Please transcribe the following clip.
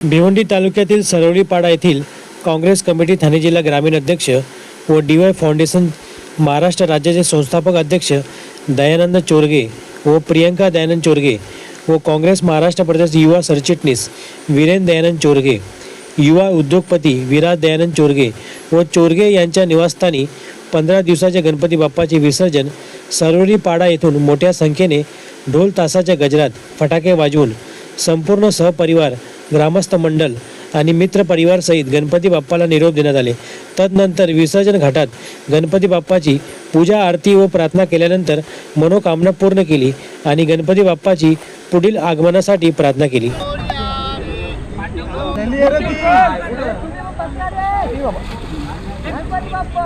भिवंडी तालुक्यातील सरवळीपाडा येथील काँग्रेस कमिटी ठाणे जिल्हा ग्रामीण अध्यक्ष व डी वाय फाउंडेशन महाराष्ट्र राज्याचे संस्थापक अध्यक्ष दयानंद चोरगे व प्रियंका दयानंद चोरगे व काँग्रेस महाराष्ट्र प्रदेश युवा सरचिटणीस वीरेन दयानंद चोरगे युवा उद्योगपती विराज दयानंद चोरगे व चोरगे यांच्या निवासस्थानी पंधरा दिवसाचे गणपती बाप्पाचे विसर्जन सरवरीपाडा येथून मोठ्या संख्येने ढोल तासाच्या गजरात फटाके वाजवून संपूर्ण सहपरिवार ग्रामस्थ मंडल आणि मित्र परिवारसहित गणपती बाप्पाला निरोप देण्यात आले. तदनंतर विसर्जन घाटात गणपती बाप्पाची पूजा आरती व प्रार्थना केल्यानंतर मनोकामना पूर्ण केली आणि गणपती बाप्पाची पुढील आगमनासाठी प्रार्थना केली. गणपती बाप्पा!